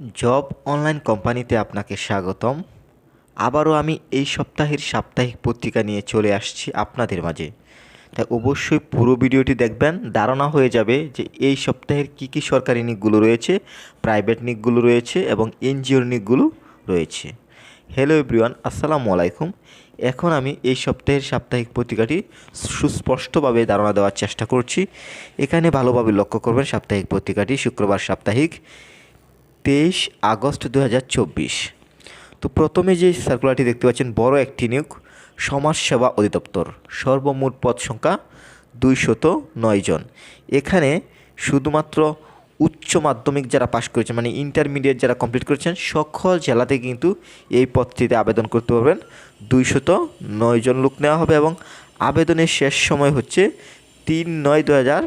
Job online কোম্পানিতে আপনাকে স্বাগতম। আবারও আমি এই সপ্তাহের সাপ্তাহিক পত্রিকা নিয়ে চলে আসছি আপনাদের মাঝে। তাই অবশ্যই পুরো ভিডিওটি দেখবেন, ধারণা হয়ে যাবে যে এই সপ্তাহের কী কী সরকারি নিকগুলো রয়েছে, প্রাইভেট নিকগুলো রয়েছে এবং এনজিওর নিকগুলো রয়েছে। হ্যালো এভরিওয়ান আসসালামু আলাইকুম। এখন আমি এই সপ্তাহের সাপ্তাহিক পত্রিকাটি সুস্পষ্টভাবে ধারণা দেওয়ার চেষ্টা করছি। এখানে ভালোভাবে লক্ষ্য করবেন সাপ্তাহিক পত্রিকাটি শুক্রবার সাপ্তাহিক। তেইশ আগস্ট দু হাজার চব্বিশ। তো প্রথমে যে সার্কুলারটি দেখতে পাচ্ছেন, বড় একটি নিয়োগ সমাজসেবা অধিদপ্তর। সর্বমোট পদ সংখ্যা দুইশত নয় জন। এখানে শুধুমাত্র উচ্চ মাধ্যমিক যারা পাশ করেছেন মানে ইন্টারমিডিয়েট যারা কমপ্লিট করেছেন, সকল জেলাতে কিন্তু এই পদটিতে আবেদন করতে পারবেন। দুইশত নয় জন লোক নেওয়া হবে এবং আবেদনের শেষ সময় হচ্ছে তিন নয় দু হাজার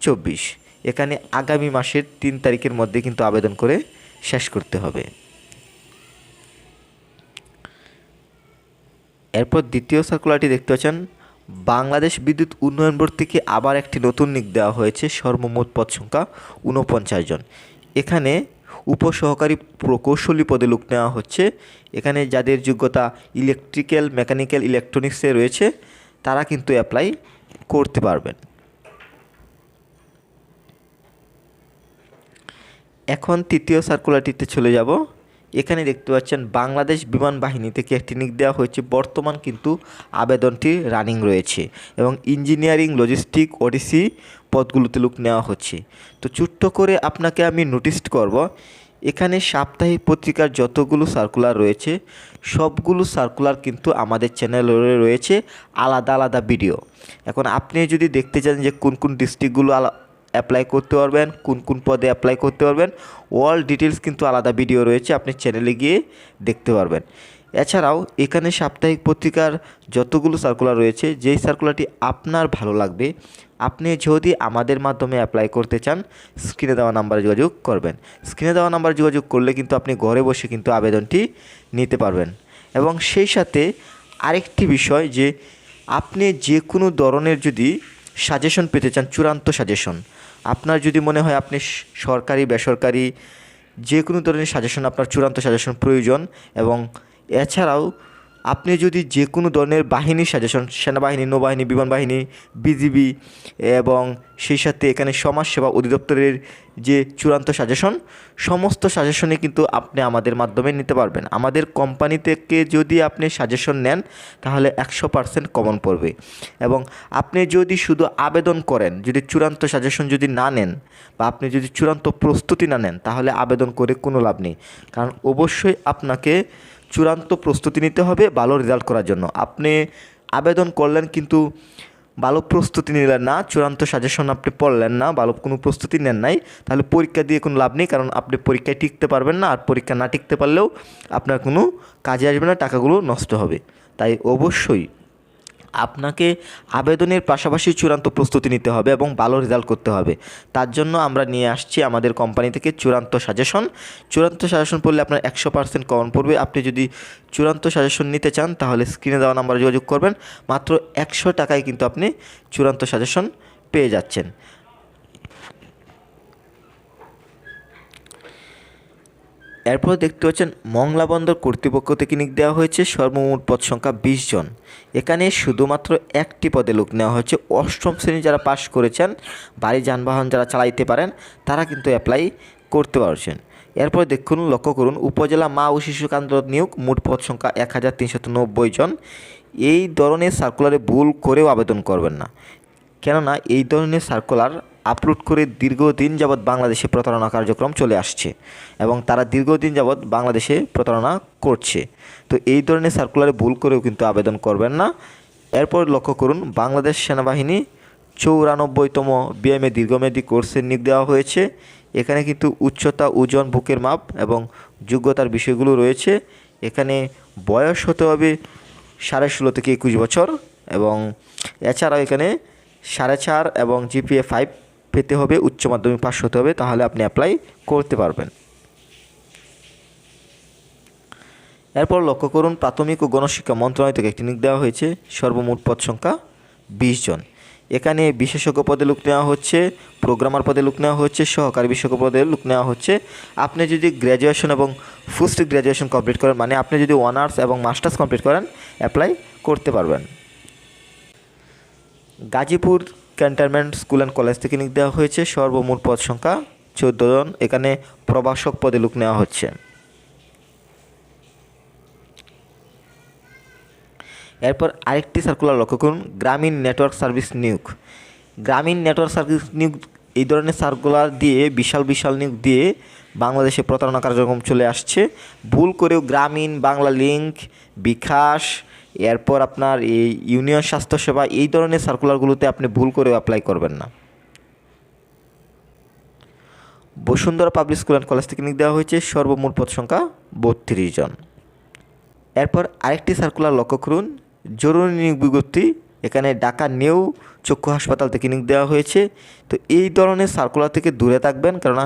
চব্বিশ। এখানে আগামী মাসের তিন তারিখের মধ্যে কিন্তু আবেদন করে শেষ করতে হবে। এরপর দ্বিতীয় সার্কুলারটি দেখতে পাচ্ছেন, বাংলাদেশ বিদ্যুৎ উন্নয়ন বোর্ড থেকে আবার একটি নতুন নিক দেওয়া হয়েছে, সর্বমোট পদ সংখ্যা ঊনপঞ্চাশ জন। এখানে উপসহকারী প্রকৌশলী পদে লোক নেওয়া হচ্ছে। এখানে যাদের যোগ্যতা ইলেকট্রিক্যাল মেকানিক্যাল ইলেকট্রনিক্সে রয়েছে, তারা কিন্তু অ্যাপ্লাই করতে পারবেন। এখন তৃতীয় সার্কুলারটিতে চলে যাব। এখানে দেখতে পাচ্ছেন বাংলাদেশ বিমান বাহিনী থেকে একটি নিক দেওয়া হয়েছে। বর্তমান কিন্তু আবেদনটি রানিং রয়েছে এবং ইঞ্জিনিয়ারিং লজিস্টিক ওডিসি পদগুলোতে লুক নেওয়া হচ্ছে। তো ছোট্ট করে আপনাকে আমি নোটিস করব, এখানে সাপ্তাহিক পত্রিকার যতগুলো সার্কুলার রয়েছে, সবগুলো সার্কুলার কিন্তু আমাদের চ্যানেলে রয়েছে। আলাদা আলাদা ভিডিও এখন আপনি যদি দেখতে চান যে কোন কোন ডিস্ট্রিক্টগুলো অ্যাপ্লাই করতে পারবেন, কোন কোন পদে অ্যাপ্লাই করতে পারবেন অল ডিটেলস কিন্তু আলাদা ভিডিও রয়েছে, আপনি চ্যানেলে গিয়ে দেখতে পারবেন। এছাড়াও এখানে সাপ্তাহিক পত্রিকার যতগুলো সার্কুলার রয়েছে, যেই সার্কুলারটি আপনার ভালো লাগবে, আপনি যদি আমাদের মাধ্যমে অ্যাপ্লাই করতে চান স্ক্রিনে দেওয়া নাম্বারে যোগাযোগ করবেন। স্ক্রিনে দেওয়া নাম্বারে যোগাযোগ করলে কিন্তু আপনি ঘরে বসে কিন্তু আবেদনটি নিতে পারবেন। এবং সেই সাথে আরেকটি বিষয় যে, আপনি যে কোনো ধরনের যদি সাজেশন পেতে চান, চূড়ান্ত সাজেশন আপনার যদি মনে হয় আপনি সরকারি, বেসরকারি, যে কোনো ধরনের সাজেশন আপনার চূড়ান্ত সাজেশন প্রয়োজন এবং এছাড়াও আপনি যদি যে কোনো ধরনের বাহিনীর সাজেশন সেনাবাহিনী, নৌবাহিনী বিমান বাহিনী বিজিবি এবং সেই সাথে এখানে সমাজসেবা অধিদপ্তরের যে চূড়ান্ত সাজেশন সমস্ত সাজেশনই কিন্তু আপনি আমাদের মাধ্যমে নিতে পারবেন। আমাদের কোম্পানি থেকে যদি আপনি সাজেশন নেন, তাহলে একশো পার্সেন্ট কমন পড়বে। এবং আপনি যদি শুধু আবেদন করেন, যদি চূড়ান্ত সাজেশন যদি না নেন, বা আপনি যদি চূড়ান্ত প্রস্তুতি না নেন, তাহলে আবেদন করে কোনো লাভ নেই। কারণ অবশ্যই আপনাকে চূড়ান্ত প্রস্তুতি নিতে হবে, ভালো রেজাল্ট করার জন্য। আপনি আবেদন করলেন কিন্তু ভালো প্রস্তুতি নিলেন না, চূড়ান্ত সাজেশন আপনি পড়লেন না, ভালো কোনো প্রস্তুতি নেন নাই, তাহলে পরীক্ষা দিয়ে কোনো লাভ নেই, কারণ আপনি পরীক্ষায় টিকতে পারবেন না, আর পরীক্ষা না টিকতে পারলেও আপনার কোনো কাজে আসবে না, টাকাগুলো নষ্ট হবে। তাই অবশ্যই আপনাকে আবেদনের পাশাপাশি চূড়ান্ত প্রস্তুতি নিতে হবে এবং ভালো রেজাল্ট করতে হবে। তার জন্য আমরা নিয়ে আসছি আমাদের কোম্পানি থেকে চূড়ান্ত সাজেশন চূড়ান্ত সাজেশন পড়লে আপনার একশো পার্সেন্ট কমন পড়বে। আপনি যদি চূড়ান্ত সাজেশন নিতে চান, তাহলে স্ক্রিনে দেওয়া নাম্বারে যোগাযোগ করবেন। মাত্র একশো টাকায় কিন্তু আপনি চূড়ান্ত সাজেশন পেয়ে যাচ্ছেন। এরপর দেখতে পাচ্ছেন মংলা বন্দর কর্তৃপক্ষ থেকে নিক দেওয়া হয়েছে। সর্বমোট পদ সংখ্যা বিশ জন। এখানে শুধুমাত্র একটি পদে লোক নেওয়া হয়েছে। অষ্টম শ্রেণি যারা পাশ করেছেন, বাড়ি যানবাহন যারা চালাইতে পারেন, তারা কিন্তু অ্যাপ্লাই করতে পারছেন। এরপর দেখুন, লক্ষ্য করুন, উপজেলা মা ও শিশু কেন্দ্র নিয়োগ মোট পদ সংখ্যা এক হাজার নব্বই জন। এই ধরনের সার্কুলারে ভুল করেও আবেদন করবেন না। কেননা, এই ধরনের সার্কুলার আপলোড করে দীর্ঘদিন যাবৎ বাংলাদেশে প্রতারণা কার্যক্রম চলে আসছে এবং তারা দীর্ঘদিন যাবৎ বাংলাদেশে প্রতারণা করছে। তো এই ধরনের সার্কুলারে ভুল করেও কিন্তু আবেদন করবেন না। এরপর লক্ষ্য করুন, বাংলাদেশ সেনাবাহিনী চৌরানব্বইতম বিএমএ দীর্ঘমেয়াদী কোর্সের নিক দেওয়া হয়েছে। এখানে কিন্তু উচ্চতা, ওজন, বুকের মাপ এবং যোগ্যতার বিষয়গুলো রয়েছে। এখানে বয়স হতে হবে সাড়ে ষোলো থেকে একুশ বছর এবং এছাড়াও এখানে সাড়ে চার এবং জিপিএ ফাইভ পেতে হবে, উচ্চ মাধ্যমিক পাস হতে হবে, তাহলে আপনি অ্যাপ্লাই করতে পারবেন। এরপর লক্ষ্য করুন, প্রাথমিক ও গণশিক্ষা মন্ত্রণালয় থেকে একটি দেওয়া হয়েছে, সর্বমোট পদ সংখ্যা বিশ জন। এখানে বিশেষজ্ঞ পদে লোক নেওয়া হচ্ছে প্রোগ্রামার পদে লোক নেওয়া হচ্ছে, সহকারী বিশেষজ্ঞ পদে লোক নেওয়া হচ্ছে। আপনি যদি গ্র্যাজুয়েশন এবং পোস্ট গ্র্যাজুয়েশন কমপ্লিট করেন মানে আপনি যদি অনার্স এবং মাস্টার্স কমপ্লিট করেন অ্যাপ্লাই করতে পারবেন। Gazipur cantonment school and college থেকে নিয়োগ দেওয়া হয়েছে। সর্বমোট পদ সংখ্যা চোদ্দ জন। এখানে প্রভাষক পদে লোক নেওয়া হচ্ছে। এরপর আরেকটি সার্কুলার লক্ষ্য করুন। গ্রামীণ নেটওয়ার্ক সার্ভিস নিয়োগ। গ্রামীণ নেটওয়ার্ক সার্ভিস নিয়োগ এই ধরনের সার্কুলার দিয়ে, বিশাল বিশাল নিয়োগ দিয়ে বাংলাদেশে প্রতারণা কার্যক্রম চলে আসছে। ভুল করেও গ্রামীণ, বাংলা লিঙ্ক বিকাশ এরপর আপনার এই ইউনিয়ন স্বাস্থ্যসেবা এই ধরনের সার্কুলারগুলোতে আপনি ভুল করে অ্যাপ্লাই করবেন না। Bashundhara public school and college থেকে দেওয়া হয়েছে, সর্বমোট পদ সংখ্যা বত্রিশ জন। এরপর আরেকটি সার্কুলার লক্ষ্য করুন, জরুরি নিয়োগ বিজ্ঞপ্তি, এখানে ঢাকা নিউ চক্ষু হাসপাতাল থেকে নিয়োগ দেওয়া হয়েছে। তো এই ধরনের সার্কুলার থেকে দূরে থাকবেন, কেননা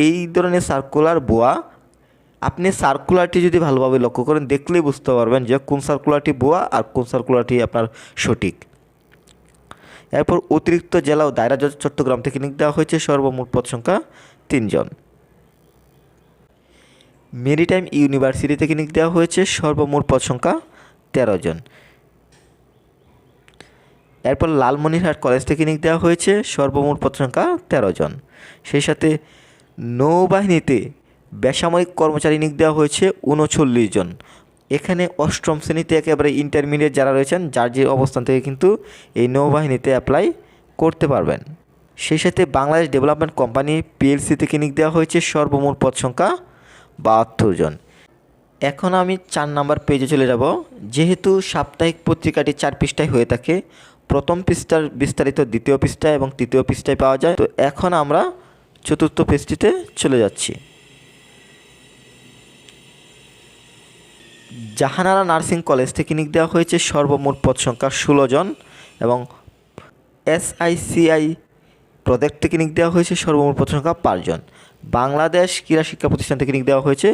এই ধরনের সার্কুলার বোয়া আপনি সার্কুলারটি যদি ভালোভাবে লক্ষ্য করেন, দেখলেই বুঝতে পারবেন যে কোন সার্কুলারটি বোয়া আর কোন সার্কুলারটি আপনার সঠিক। এরপর অতিরিক্ত জেলা ও দায়রা জজ চট্টগ্রাম থেকে নিয়োগ দেওয়া হয়েছে, সর্বমোট পদ সংখ্যা তিনজন। মেরিটাইম ইউনিভার্সিটি থেকে নিয়োগ দেওয়া হয়েছে, সর্বমোট পদ সংখ্যা তেরো জন। এরপর লালমনিরহাট কলেজ থেকে নিয়োগ দেওয়া হয়েছে, সর্বমোট পদ সংখ্যা তেরো জন। সেই সাথে নৌবাহিনীতে বেসামরিক কর্মচারী নিয়োগ দেওয়া হয়েছে উনচল্লিশ জন। এখানে অষ্টম শ্রেণীতে একেবারে ইন্টারমিডিয়েট যারা রয়েছেন, যার যে অবস্থান থেকে কিন্তু এই নৌবাহিনীতে অ্যাপ্লাই করতে পারবেন। সেই সাথে বাংলাদেশ ডেভেলপমেন্ট কোম্পানি পিএলসি থেকে নিয়োগ দেওয়া হয়েছে সর্বমোট পদ সংখ্যা বাহাত্তর জন। এখন আমি চার নাম্বার পেজে চলে যাব। যেহেতু সাপ্তাহিক পত্রিকাটি চার পৃষ্ঠায় হয়ে থাকে, প্রথম পৃষ্ঠার বিস্তারিত, দ্বিতীয় পৃষ্ঠায় এবং তৃতীয় পৃষ্ঠায় পাওয়া যায়। তো এখন আমরা চতুর্থ পেজটিতে চলে যাচ্ছি। জাহানারা নার্সিং কলেজ থেকে নিয়োগ দেওয়া হয়েছে সর্বমোট পদ সংখ্যা ষোলো জন এবং এসআইসিআই থেকে নিয়োগ দেওয়া হয়েছে সর্বমোট পদ সংখ্যা পাঁচজন বাংলাদেশ ক্রীড়া শিক্ষা প্রতিষ্ঠান থেকে নিয়োগ দেওয়া হয়েছে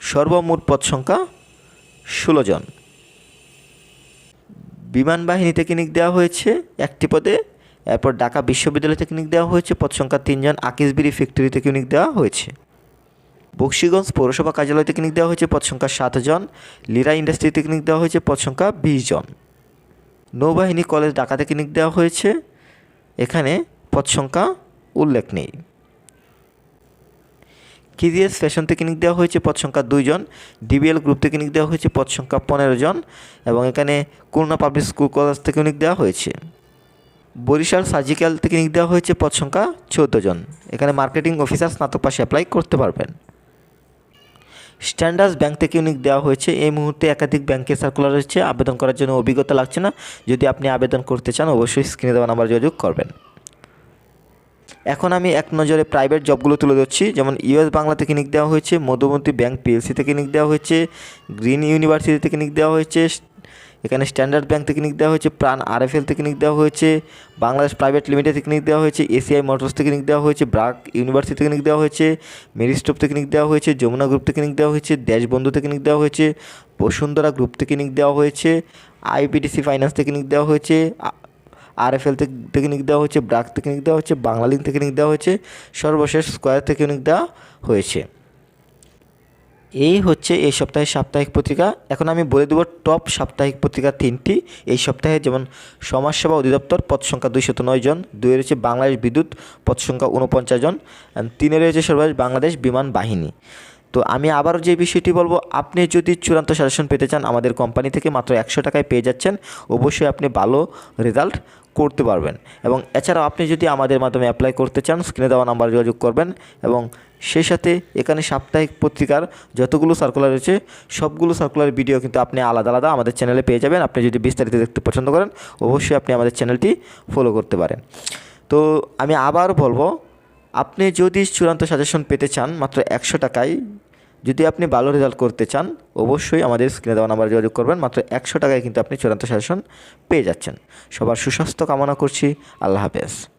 সর্বমোট পদ সংখ্যা ষোলো জন। বিমান বাহিনী থেকে নিয়োগ দেওয়া হয়েছে একটি পদে, এরপর ঢাকা বিশ্ববিদ্যালয় থেকে নিয়োগ দেওয়া হয়েছে পদ সংখ্যা তিনজন আকিসবিরি ফ্যাক্টরি নিয়োগ দেওয়া হয়েছে। বক্সিগঞ্জ পৌরসভা কার্যালয় নিয়োগ দেওয়া হয়েছে পদ সংখ্যা সাত জন। লিরা ইন্ডাস্ট্রি নিয়োগ দেওয়া হয়েছে পদ সংখ্যা বিশ জন। নৌবাহিনী কলেজ ঢাকা নিয়োগ দেওয়া হয়েছে। এখানে পদ সংখ্যা উল্লেখ নেই। কিজিএস ফ্যাশন নিয়োগ দেওয়া হয়েছে পদ সংখ্যা দুইজন ডিবিএল গ্রুপ নিয়োগ দেওয়া হয়েছে পদ সংখ্যা পনেরো জন। এবং এখানে খুলনা পাবলিক স্কুল কলেজ নিয়োগ দেওয়া হয়েছে। বরিশাল সার্জিক্যাল নিয়োগ দেওয়া হয়েছে পদ সংখ্যা চোদ্দ জন। এখানে মার্কেটিং অফিসার স্নাতক পাশে অ্যাপ্লাই করতে পারবেন। স্ট্যান্ডার্ড ব্যাংক থেকে ইউনিক দেওয়া হয়েছে। এই মুহূর্তে একাধিক ব্যাংকের সার্কুলার রয়েছে। আবেদন করার জন্য অভিজ্ঞতা লাগছে না। যদি আপনি আবেদন করতে চান, অবশ্যই স্ক্রিনে দেওয়া নাম্বার যোগাযোগ করবেন। এখন আমি এক নজরে প্রাইভেট জবগুলো তুলে ধরছি। যেমন ইউএস বাংলা থেকে নিক দেওয়া হয়েছে, মধুমতি ব্যাংক পিএলসি থেকে নিক দেওয়া হয়েছে গ্রিন ইউনিভার্সিটি থেকে নিক দেওয়া হয়েছে এখানে স্ট্যান্ডার্ড ব্যাংক নিয়োগ দেওয়া হয়েছে প্রাণ আরএফএল নিয়োগ দেওয়া হয়েছে বাংলাদেশ প্রাইভেট লিমিটেড নিয়োগ দেওয়া হয়েছে এসিআই মোটরস নিয়োগ দেওয়া হয়েছে ব্রাক ইউনিভার্সিটি নিয়োগ দেওয়া হয়েছে মেরিস্টোপ নিয়োগ দেওয়া হয়েছে যমুনা গ্রুপ নিয়োগ দেওয়া হয়েছে দেশবন্ধু নিয়োগ দেওয়া হয়েছে বসুন্ধরা গ্রুপ নিয়োগ দেওয়া হয়েছে আইপিডিসি ফাইন্যান্স নিয়োগ দেওয়া হয়েছে আরএফএল নিয়োগ দেওয়া হয়েছে ব্রাক নিয়োগ দেওয়া হয়েছে বাংলালিঙ্ক থেকে নিয়োগ দেওয়া হয়েছে সর্বশেষ স্কোয়ার নিয়োগ দেওয়া হয়েছে এই হচ্ছে এই সপ্তাহের সাপ্তাহিক পত্রিকা। এখন আমি বলে দেবো টপ সাপ্তাহিক পত্রিকা তিনটি। এই সপ্তাহে যেমন সমাজসেবা অধিদপ্তর, পদ সংখ্যা দুইশত নয় জন। দুই রয়েছে বাংলাদেশ বিদ্যুৎ, পদ সংখ্যা উনপঞ্চাশ জন। তিনে রয়েছে সর্বশেষ বাংলাদেশ বিমান বাহিনী। তো আমি আবারও যে বিষয়টি বলব, আপনি যদি চূড়ান্ত সাজেশন পেতে চান আমাদের কোম্পানি থেকে মাত্র একশো টাকায় পেয়ে যাচ্ছেন। অবশ্যই আপনি ভালো রেজাল্ট করতে পারবেন। এবং এছাড়াও আপনি যদি আমাদের মাধ্যমে অ্যাপ্লাই করতে চান স্ক্রিনে দেওয়া নাম্বার যোগাযোগ করবেন এবং সেই সাথে এখানে সাপ্তাহিক পত্রিকার যতগুলো সার্কুলার রয়েছে, সবগুলো সার্কুলার ভিডিও কিন্তু আপনি আলাদা আলাদা আমাদের চ্যানেলে পেয়ে যাবেন। আপনি যদি বিস্তারিত দেখতে পছন্দ করেন, অবশ্যই আপনি আমাদের চ্যানেলটি ফলো করতে পারেন। তো আমি আবার বলব, আপনি যদি চূড়ান্ত সাজেশন পেতে চান, মাত্র একশো টাকায় যদি আপনি ভালো রেজাল্ট করতে চান, অবশ্যই আমাদের স্ক্রিনে দেওয়া নাম্বার যোগাযোগ করবেন। মাত্র একশো টাকায় কিন্তু আপনি চূড়ান্ত সাজেশন পেয়ে যাচ্ছেন। সবার সুস্বাস্থ্য কামনা করছি। আল্লাহ হাফেজ।